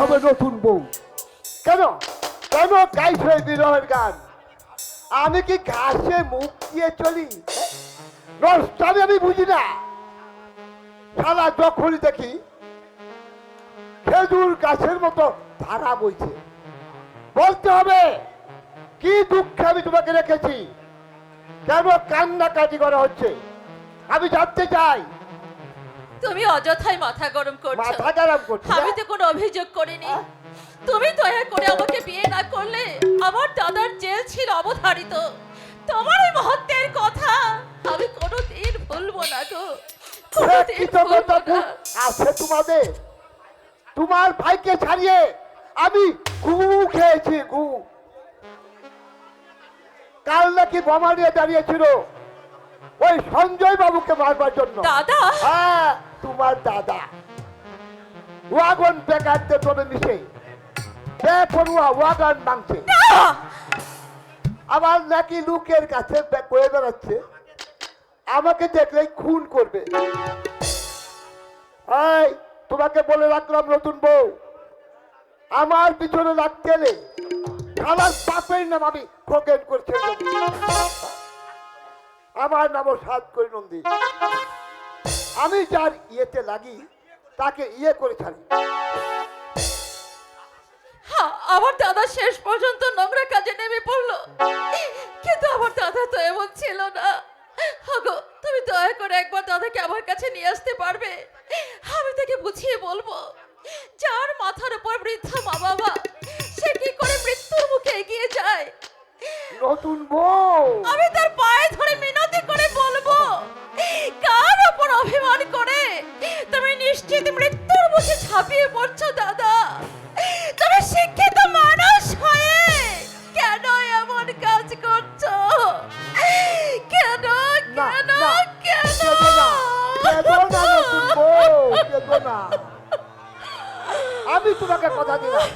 হবে নতুন বউ। কেন? কেন গাইছে বিরহের গান? আমি কি ঘাসে মুখ দিয়ে চলি? নষ্টামি আমি বুঝি না। সারা যখনই দেখি, খেজুর গাছের মতো ধারা বইছে। বলতে হবে, কি দুঃখে আমি তোমাকে রেখেছি? কেন কান্নাকাটি করা হচ্ছে? আমি জানতে চাই। তুমি অযথাই মাথা গরম করছ। মাথা গরম করছি আমি তো কোনো অভিযোগ করিনি। হ্যাঁ? তুমি দয়া করে আমাকে বিয়ে না করলে আমার দাদার জেল ছিল অবধারিত। তোমার এই মহত্বের কথা আমি কোনোদিন ভুলবো না গো। আছে তোমাদের। তোমার ভাইকে ছাড়িয়ে আমি গু খেয়েছি গু কাল নাকি বোমা নিয়ে দাঁড়িয়েছিল ওই সঞ্জয় বাবুকে মারবার জন্য। দাদা? হ্যাঁ। তোমার দাদা। ওয়াগন বেকারদের তবে মিশে বেপরুয়া ওয়াগন মাংছে না! আবার নাকি লোকের কাছে বে- করে বেড়াচ্ছে। আমাকে দেখলেই খুন করবে। এই তোমাকে বলে রাখলাম নতুন বউ। আমার পিছনে লাগতে এলে খালার বাপের নাম আমি খোকেন করছি আমার নামও সাত করি নন্দী। আমি যার ইয়েতে লাগি তাকে ইয়ে করে ছাড়ি। আমার দাদা শেষ পর্যন্ত নোংরা কাজে নেমে পড়ল। কিন্তু আমার দাদা তো এমন ছিল না। হাগো তুমি দয়া করে একবার দাদাকে আমার কাছে নিয়ে আসতে পারবে? আমি তাকে বুঝিয়ে বলব যার মাথার উপর বৃদ্ধ মা বাবা সে কি করে মৃত্যুর মুখে এগিয়ে যায়? নতুন বউ! আমি তার ঝাঁপিয়ে পড়ছো দাদা? তুমি শিক্ষিত মানুষ হয়ে কেন এমন কাজ করছ? কেন কেন কেন। আমি তোমাকে কথা দিলাম।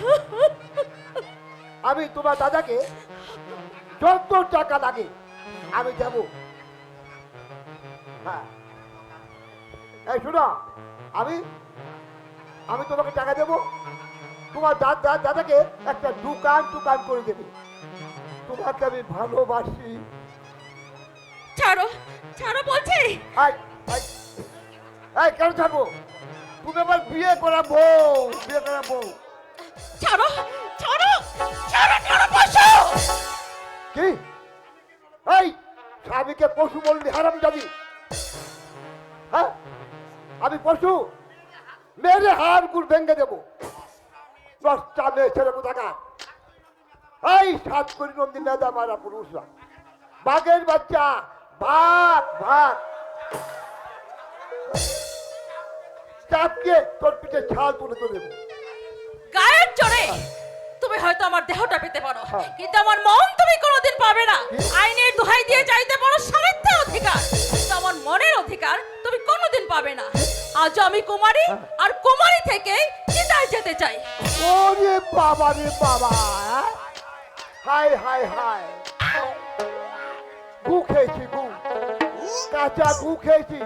আমি তোমার দাদাকে যত টাকা লাগে। আমি দেব। হ্যাঁ। এই শোনো আমি আমি তোমাকে টাকা দেবো? তোমার দাদা দাদাকে একটা দোকান দোকান করে দেবে। তোমাকে আমি ভালোবাসি। ছাড়ো ছাড়ো বলছি। কেন থাকব তুমি আবার বিয়ে করা বউ বিয়ে করা বউ। ছাড়ো ছাড়ো ছাড়ো ছাড়ো বসো। কি? এই স্বামীকে পশু বললি হারাম যাবি হ্যাঁ আমি পশু। ভেঙে দেবো। দশটা মেয়ে ছেলে কোথাকার? এই সাত করি নন্দী মেদা মারা পুরুষরা। বাঘের বাচ্চা ভাগ ভাগ চাপকে তোর পিঠে ছাল তুলে তুলে দেবো। গায়ের জোরে। তুমি হয়তো আমার দেহটা পেতে পারো হ্যাঁ। কিন্তু আমার মন তুমি কোনোদিন পাবে না? আইনের দোহাই দিয়ে চাইতে পারো সাহিত্যের অধিকার কিন্তু আমার মনের অধিকার তুমি কোনোদিন পাবে না। আজ আমি কুমারী হ্যাঁ। আর কুমারী থেকে চিতায় যেতে চাই ওরে বাবা রে বাবা হ্যাঁ? হাই হাই হাই গু খেয়েছি গু কাঁচা গু খেয়েছি